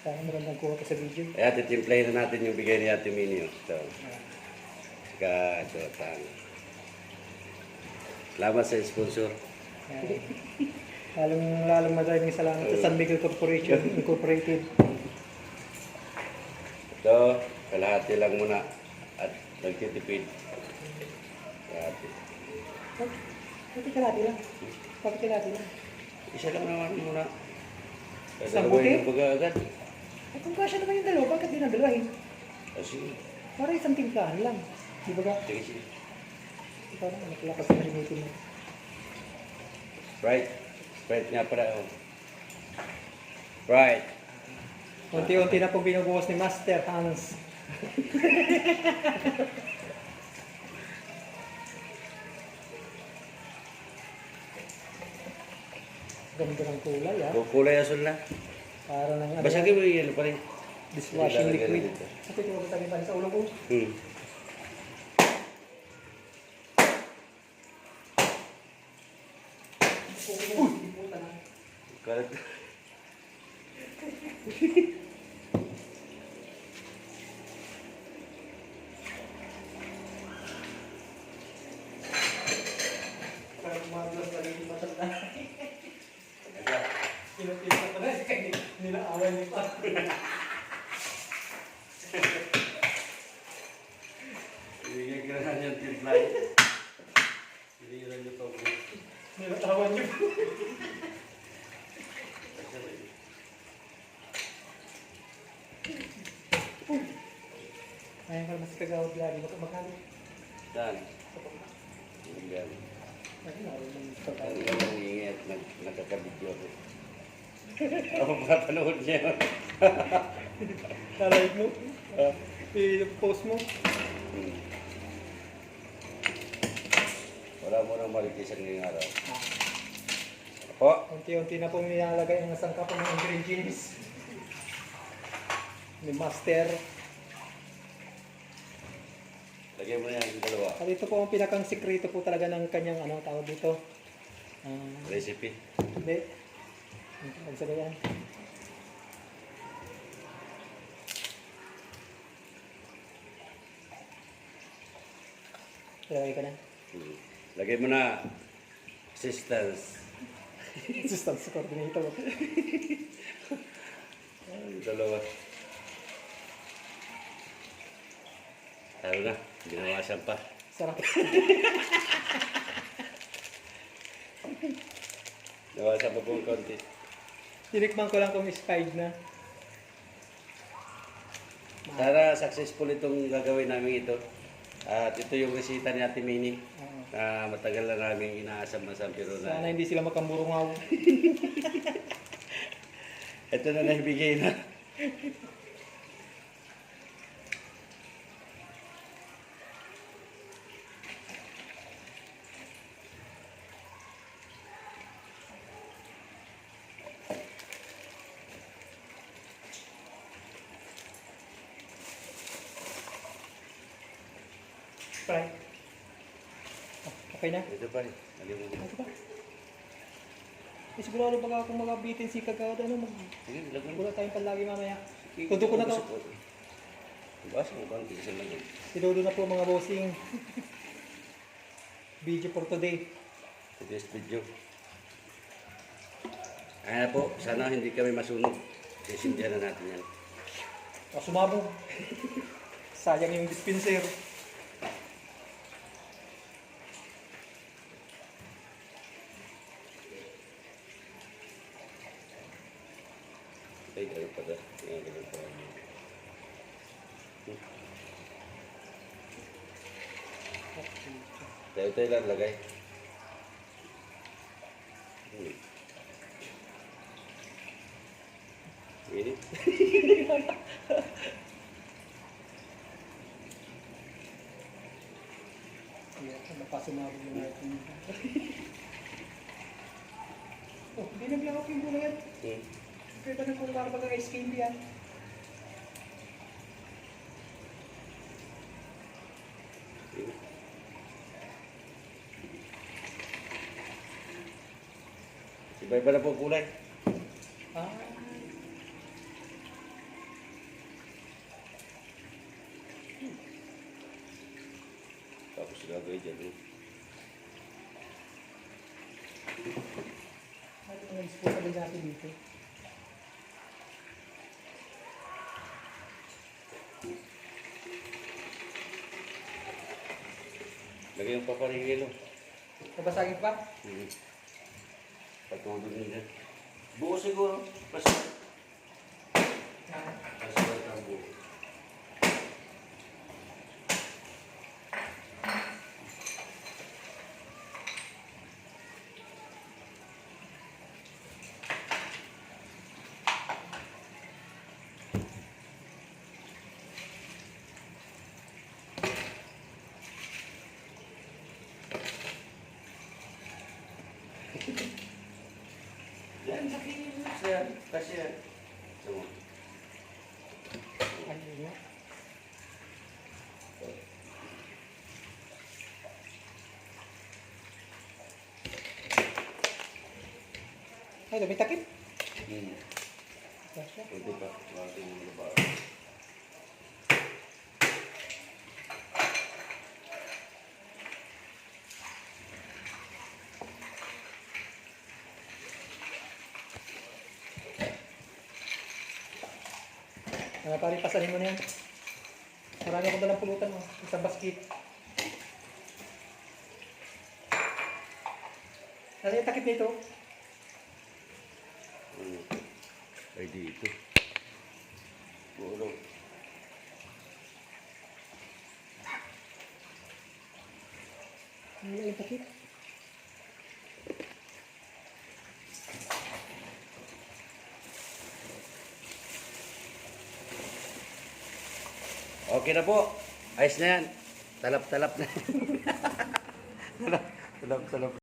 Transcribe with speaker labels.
Speaker 1: Sana magandang kuha ko sa video.
Speaker 2: Kaya titimplahin na natin yung bigay ni Ate Minnie. oh. Ito. Saka ito. Tang. Salamat sa sponsor.
Speaker 1: Ayan. Lalong, lalong maraming salamat sa San Miguel Corporation Incorporated.
Speaker 2: Ito, kalahati lang muna. At nagtitipid. Kalahati.
Speaker 1: Bakit kalati lang? Bakit kalati lang?
Speaker 2: Isa lang naman muna. Dalawahin
Speaker 1: buti?
Speaker 2: ang agad.
Speaker 1: Ay, kung kasya naman yung dalawa, bakit dinadalahin?
Speaker 2: Kasi,
Speaker 1: Para isang timplahan lang. Di ba ka?
Speaker 2: sige, sige.
Speaker 1: Parang naklakas na limitin mo.
Speaker 2: Right. Sprite nga pala. Oh. Right.
Speaker 1: Unti-unti na pong binubuhos ni Master Hans. Ganda ng kulay ah.
Speaker 2: Kulay asul na.
Speaker 1: Para ng ano,
Speaker 2: Basagin mo yung ano pa rin.
Speaker 1: dishwashing liquid.
Speaker 2: dito.
Speaker 1: Ito pa rin sa ulo ko.
Speaker 2: Hmm. Kalat.
Speaker 1: Parang malas na rin yung matanda. Pinapisa pa na, kaya nila-away niyo pa.
Speaker 2: Ibigay ka na yung timpla. Sinira niyo pa ako.
Speaker 1: Nila-away niyo pa. Ayun ka mas kagawad lagi mo kumakali.
Speaker 2: Dan. Ayan.
Speaker 1: Ayun, ayun ang
Speaker 2: Ang
Speaker 1: pagkain.
Speaker 2: galang ingay at nag nagkakabidyo ako. Ako makapanood niya.
Speaker 1: Nalike mo? Ah, I-post mo?
Speaker 2: Hmm. Wala mo nang marikisan ngayong araw. Po.
Speaker 1: Unti-unti na pong nilalagay ang sangkap ng ingredients. Ni Master.
Speaker 2: Lagyan mo na yan yung dalawa.
Speaker 1: At ito po ang pinakang sikreto po talaga ng kanyang ano tawag dito. Ah,
Speaker 2: Recipe.
Speaker 1: hindi. Ang sabi yan. Ilagay ka na.
Speaker 2: Hmm. Lagay mo na assistance.
Speaker 1: Assistance coordinator.
Speaker 2: Ay, dalawa. Taro na, binawasan pa.
Speaker 1: Sarap.
Speaker 2: Nawasan pa po ng konti.
Speaker 1: Tinikman ko lang kung expired na.
Speaker 2: Sana successful itong gagawin namin ito. At ito yung resita ni Ate Mini
Speaker 1: Oo.
Speaker 2: Na matagal na namin inaasam-asam pero
Speaker 1: Sana
Speaker 2: na
Speaker 1: hindi sila makamburungaw.
Speaker 2: ito na naibigay na.
Speaker 1: Right. Okay na?
Speaker 2: Ito pa rin. Mo.
Speaker 1: Ano ba? Eh, sigurado baka kung magabitin si Kagawad, ano, mag...
Speaker 2: Sige, lagyan mo.
Speaker 1: Wala tayong panlagi mamaya. Tundo ko na to.
Speaker 2: Basta mo bang isa lang yun.
Speaker 1: Sinudo na po mga bossing. Video for today.
Speaker 2: Today's video. Kaya po, sana hindi kami masunog. Sisindihan na natin yan.
Speaker 1: O, sumabog. Sayang yung dispenser.
Speaker 2: Ay, ano pa ba? Yan, ganun. Tayo-tayo lang lagay. Hmm.
Speaker 1: Napasumabog yung ating... oh, hindi naglakap yung muna yan.
Speaker 2: Hmm.
Speaker 1: Kita na kung para bagang ice cream yan.
Speaker 2: Iba-iba na po kulay.
Speaker 1: Ah. Hmm.
Speaker 2: Tapos gagawin dyan. Eh.
Speaker 1: Ano ang ice cream pa
Speaker 2: dito? Yung paparigilo.
Speaker 1: Nabasagin pa?
Speaker 2: Hmm. Patulog nila. Buo siguro. Basta. Basta ang buo. Yan, nakikinig yan. Kasi yan. So,
Speaker 1: Ano nga? Ay, may takip.
Speaker 2: hmm. Pwede pa. Bakit yung ba?
Speaker 1: Ah, pare, pasanin mo na yan. Marami akong dalang pulutan mo. Isang basket. Ano yung takip nito?
Speaker 2: Ano? Ay, dito. Buo
Speaker 1: Ano yung takip?
Speaker 2: Okay na po. Ayos na yan. Talap-talap na. talap, talap, talap.